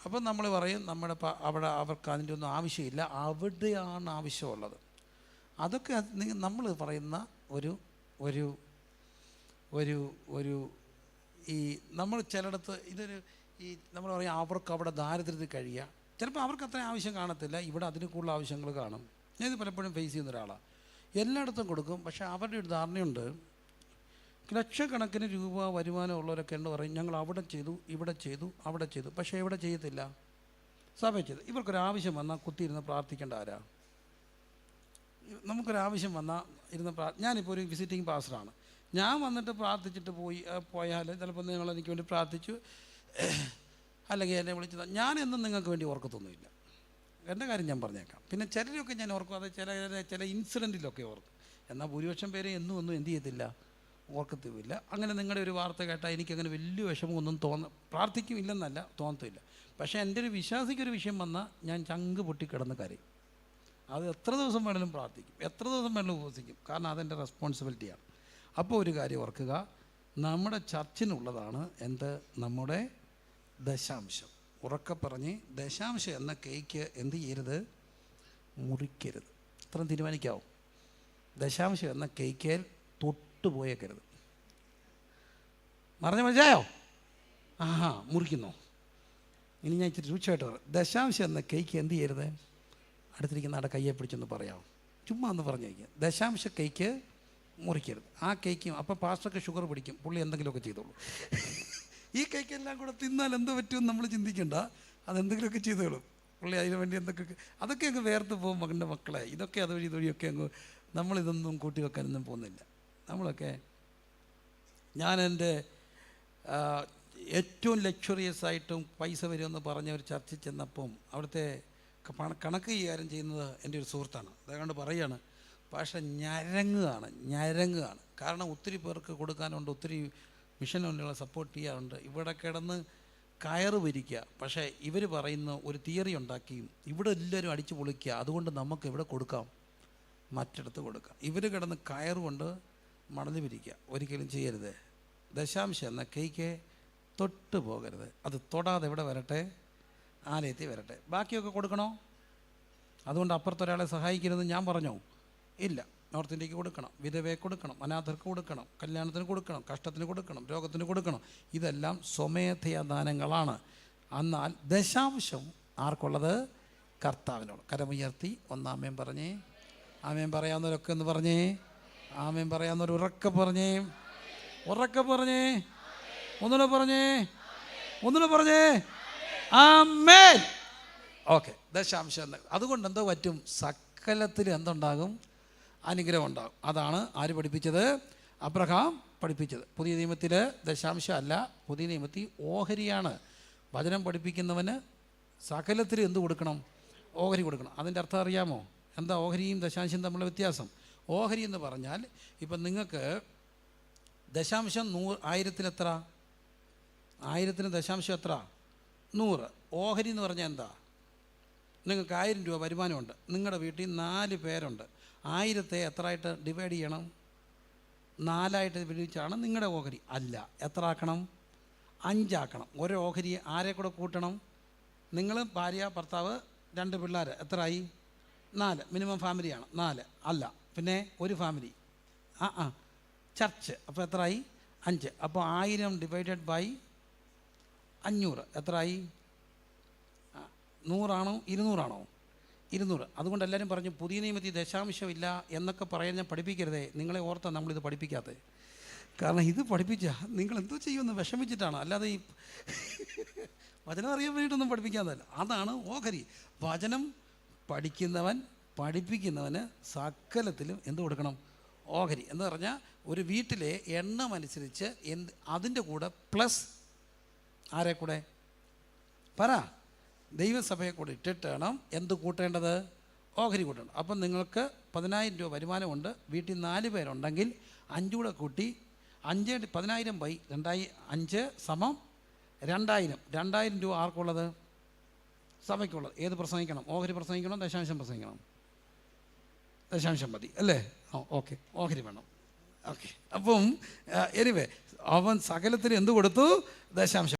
അപ്പം നമ്മൾ പറയും നമ്മുടെ അവിടെ അവർക്ക് അതിന്റെ ഒന്നും ആവശ്യമില്ല. അവിടെയാണ് ആവശ്യമുള്ളത്. അതൊക്കെ നമ്മൾ പറയുന്ന ഒരു ഒരു ഒരു ഒരു ഈ നമ്മൾ ചിലയിടത്ത് ഇതൊരു ഈ നമ്മൾ പറയും അവർക്ക് അവിടെ ദാരിദ്ര്യത്തിൽ കഴിയുക ചിലപ്പോൾ അവർക്ക് അത്ര ആവശ്യം കാണത്തില്ല. ഇവിടെ അതിന് കൂടുതൽ ആവശ്യങ്ങൾ കാണും. ഞാനിത് പലപ്പോഴും ഫേസ് ചെയ്യുന്ന ഒരാളാണ് എല്ലായിടത്തും കൊടുക്കും. പക്ഷേ അവരുടെ ഒരു ധാരണയുണ്ട്. ലക്ഷക്കണക്കിന് രൂപ വരുമാനം ഉള്ളവരൊക്കെ ഉണ്ട് പറയും ഞങ്ങൾ അവിടെ ചെയ്തു ഇവിടെ ചെയ്തു അവിടെ ചെയ്തു. പക്ഷേ ഇവിടെ ചെയ്യത്തില്ല. സഭ ചെയ്തു. ഇവർക്കൊരാവശ്യം വന്നാൽ കുത്തിയിരുന്ന് പ്രാർത്ഥിക്കേണ്ട ആരാ? നമുക്കൊരാവശ്യം വന്നാൽ ഇരുന്ന് പ്രാ ഞാനിപ്പോൾ ഒരു വിസിറ്റിംഗ് പാസ്റ്ററാണ് ഞാൻ വന്നിട്ട് പ്രാർത്ഥിച്ചിട്ട് പോയി പോയാൽ ചിലപ്പോൾ നിങ്ങൾ എനിക്ക് വേണ്ടി പ്രാർത്ഥിച്ചു. അല്ലെങ്കിൽ എന്നെ വിളിച്ചത്. ഞാനെന്നും നിങ്ങൾക്ക് വേണ്ടി ഓർക്കത്തൊന്നുമില്ല. എന്റെ കാര്യം ഞാൻ പറഞ്ഞേക്കാം. പിന്നെ ചിലരൊക്കെ ഞാൻ ഓർക്കും. അത് ചില ചില- ചില ഇൻസിഡന്റിലൊക്കെ ഓർക്കും. എന്നാൽ ഭൂരിപക്ഷം പേരെ എന്നും ഒന്നും എന്ത് ചെയ്യത്തില്ല. ഓർക്കത്തുമില്ല. അങ്ങനെ നിങ്ങളുടെ ഒരു വാർത്ത കേട്ടാൽ എനിക്കങ്ങനെ വലിയ വിഷമമൊന്നും തോന്ന പ്രാർത്ഥിക്കുമില്ലെന്നല്ല തോന്നത്തില്ല പക്ഷേ എന്റെ ഒരു വിശ്വാസിക്കൊരു വിഷയം വന്നാൽ ഞാൻ ചങ്ക് പൊട്ടിക്കിടന്ന് കരയും. അത് എത്ര ദിവസം വേണമെങ്കിലും പ്രാർത്ഥിക്കും. എത്ര ദിവസം വേണമെങ്കിലും ഉപസിക്കും. കാരണം അതെന്റെ റെസ്പോൺസിബിലിറ്റിയാണ്. അപ്പോൾ ഒരു കാര്യം ഓർക്കുക. നമ്മുടെ ചർച്ചിനുള്ളതാണ് എന്ത്? നമ്മുടെ ദശാംശം. ഉറക്കെ പറഞ്ഞ് ദശാംശം എന്ന കേക്ക് എന്ത് ചെയ്യരുത്? മുറിക്കരുത്. അത്ര തീരുമാനിക്കാവും. ദശാംശം എന്ന കേക്കേൽ തൊട്ടുപോയേക്കരുത് പോയേക്കരുത്. മനസ്സിലായോ ആഹാ മുറിക്കുന്നു. ഇനി ഞാൻ ഇച്ചിരി രൂക്ഷമായിട്ട് പറയാം. ദശാംശം എന്ന കേക്ക് എന്ത് ചെയ്യരുത്? അടുത്തിരിക്കുന്ന ആടെ കയ്യെ പിടിച്ചൊന്ന് പറയാം ചുമ്മാ ഒന്ന് പറഞ്ഞേക്കുക ദശാംശ കേക്ക് മുറിക്കരുത്. ആ കേക്കും അപ്പോൾ പാസ്റ്റർക്ക് ഷുഗർ പിടിക്കും. പുള്ളി എന്തെങ്കിലുമൊക്കെ ചെയ്തോളൂ. ഈ കൈക്കെല്ലാം കൂടെ തിന്നാൽ എന്ത് പറ്റുമെന്ന് നമ്മൾ ചിന്തിക്കണ്ട. അതെന്തെങ്കിലുമൊക്കെ ചെയ്തോളും പുള്ളി അതിന് വേണ്ടി എന്തൊക്കെ അതൊക്കെ അങ്ങ് വേർത്ത് പോകും മകന്റെ മക്കളെ. ഇതൊക്കെ അതുവഴി ഇതുവഴിയൊക്കെ അങ്ങ് നമ്മളിതൊന്നും കൂട്ടി വെക്കാനൊന്നും പോകുന്നില്ല. നമ്മളൊക്കെ ഞാൻ എന്റെ ഏറ്റവും ലക്ഷറിയസ് ആയിട്ടും പൈസ വരുമെന്ന് പറഞ്ഞ ഒരു ചെന്നപ്പം അവിടുത്തെ കണക്ക് കൈകാര്യം ചെയ്യുന്നത് എന്റെ ഒരു സുഹൃത്താണ്. അതുകൊണ്ട് പറയുകയാണ് പക്ഷെ ഞരങ്ങുകയാണ് ഞരങ്ങുകയാണ്. കാരണം ഒത്തിരി പേർക്ക് കൊടുക്കാനുണ്ട് ഒത്തിരി മിഷൻ ഒന്നുകളെ സപ്പോർട്ട് ചെയ്യാറുണ്ട്. ഇവിടെ കിടന്ന് കയറ് വിരിക്കുക പക്ഷേ ഇവർ പറയുന്ന ഒരു തിയറി ഉണ്ടാക്കിയും ഇവിടെ എല്ലാവരും അടിച്ചു പൊളിക്കുക. അതുകൊണ്ട് നമുക്ക് ഇവിടെ കൊടുക്കാം. മറ്റിടത്ത് കൊടുക്കാം. ഇവർ കിടന്ന് കയറുകൊണ്ട് മടഞ്ഞു പിരിക്കുക ഒരിക്കലും ചെയ്യരുത്. ദശാംശം എന്ന കേക്ക് തൊട്ട് പോകരുത്. അത് തൊടാതെ ഇവിടെ വരട്ടെ? ആലയത്തിൽ വരട്ടെ. ബാക്കിയൊക്കെ കൊടുക്കണോ? അതുകൊണ്ട് അപ്പുറത്തൊരാളെ സഹായിക്കരുതെന്ന് ഞാൻ പറഞ്ഞോ? ഇല്ല. നോർത്ത് ഇന്ത്യയ്ക്ക് കൊടുക്കണം വിധവയെ കൊടുക്കണം അനാഥർക്ക് കൊടുക്കണം കല്യാണത്തിന് കൊടുക്കണം കഷ്ടത്തിന് കൊടുക്കണം രോഗത്തിന് കൊടുക്കണം. ഇതെല്ലാം സ്വമേധയാ ദാനങ്ങളാണ് എന്നാൽ ദശാംശം ആർക്കുള്ളത്? കർത്താവിനോട്. കരമുയർത്തി ഒന്നാമേം പറഞ്ഞേ. ആമേൻ പറയാവുന്നവരൊക്കെ എന്ന് പറഞ്ഞേ. ആമേൻ പറയാവുന്നവർ ഉറക്കെ പറഞ്ഞേ. ഉറക്കെ പറഞ്ഞേ. ഒന്നുകൂടെ പറഞ്ഞേ. ഒന്നുകൂടെ പറഞ്ഞേ. ആമേൻ. ഓക്കെ ദശാംശം അതുകൊണ്ട് എന്തോ പറ്റും? സകലത്തിൽ എന്തുണ്ടാകും? അനുഗ്രഹം ഉണ്ടാകും അതാണ് ആര് പഠിപ്പിച്ചത്? അബ്രഹാം പഠിപ്പിച്ചത്. പുതിയ നിയമത്തിൽ ദശാംശം അല്ല പുതിയ നിയമത്തിൽ ഓഹരിയാണ്. വചനം പഠിപ്പിക്കുന്നവന് സകലത്തിൽ എന്ത് കൊടുക്കണം? ഓഹരി കൊടുക്കണം. അതിന്റെ അർത്ഥം അറിയാമോ? എന്താ ഓഹരിയും ദശാംശം തമ്മിലുള്ള വ്യത്യാസം? ഓഹരി എന്ന് പറഞ്ഞാൽ ഇപ്പം നിങ്ങൾക്ക് ദശാംശം നൂ ആയിരത്തിനെത്ര ആയിരത്തിന് ദശാംശം എത്ര? നൂറ്. ഓഹരി എന്ന് പറഞ്ഞാൽ എന്താ? നിങ്ങൾക്ക് ആയിരം രൂപ വരുമാനമുണ്ട്. നിങ്ങളുടെ വീട്ടിൽ നാല് പേരുണ്ട്. ആയിരത്തെ എത്ര ആയിട്ട് ഡിവൈഡ് ചെയ്യണം? നാലായിട്ട് വിഭജിച്ചാണ് നിങ്ങളുടെ ഓഹരി. അല്ല എത്ര ആക്കണം അഞ്ചാക്കണം. ഒരു ഓഹരി ആരെ കൂടെ കൂട്ടണം? നിങ്ങൾ ഭാര്യ ഭർത്താവ് രണ്ട് പിള്ളേർ ആയി നാല്. മിനിമം ഫാമിലിയാണ് നാല്. അല്ല പിന്നെ ഒരു ഫാമിലി ആ ആ. ചർച്ച് അപ്പോൾ എത്ര ആയി അഞ്ച്. അപ്പോൾ ആയിരം ഡിവൈഡഡ് ബൈ അഞ്ഞൂറ്. എത്രയായി ആയി നൂറാണോ? ഇരുന്നൂറാണോ? ഇരുന്നൂറ്. അതുകൊണ്ട് എല്ലാവരും പറഞ്ഞു പുതിയ നിയമത്തിൽ ദശാംശമില്ല എന്നൊക്കെ പറയാൻ ഞാൻ പഠിപ്പിക്കരുതേ. നിങ്ങളെ ഓർത്താൽ നമ്മളിത് പഠിപ്പിക്കാത്തത് കാരണം ഇത് പഠിപ്പിച്ച നിങ്ങൾ എന്തോ ചെയ്യുമെന്ന് വിഷമിച്ചിട്ടാണ്. അല്ലാതെ ഈ വചനം അറിയാൻ വേണ്ടിയിട്ടൊന്നും പഠിപ്പിക്കാതല്ല അതാണ് ഓഹരി. വചനം പഠിക്കുന്നവൻ പഠിപ്പിക്കുന്നവന് സകലത്തിലും എന്ത് കൊടുക്കണം? ഓഹരി. എന്ന് പറഞ്ഞാൽ ഒരു വീട്ടിലെ എണ്ണം അനുസരിച്ച് എന്ത് അതിന്റെ കൂടെ പ്ലസ് ആരെ കൂടെ? പറ. ദൈവസഭയെ കൂടെ ഇട്ടിട്ട് വേണം എന്ത് കൂട്ടേണ്ടത്? ഓഹരി കൂട്ടണം അപ്പം നിങ്ങൾക്ക് പതിനായിരം രൂപ വരുമാനമുണ്ട്. വീട്ടിൽ നാല് പേരുണ്ടെങ്കിൽ അഞ്ചൂടെ കൂടെ കൂട്ടി അഞ്ച് പതിനായിരം ബൈ രണ്ടായി അഞ്ച് സമം രണ്ടായിരം. രണ്ടായിരം രൂപ ആർക്കുള്ളത്? സഭയ്ക്കുള്ളത്. ഏത് പ്രസംഗിക്കണം? ഓഹരി പ്രസംഗിക്കണം? ദശാംശം പ്രസംഗിക്കണം? ദശാംശം മതി. അല്ലേ? ഓ ഓക്കെ. ഓഹരി വേണം. ഓക്കെ. അപ്പം എനിവേ അവൻ സകലത്തിന് എന്ത് കൊടുത്തു? ദശാംശം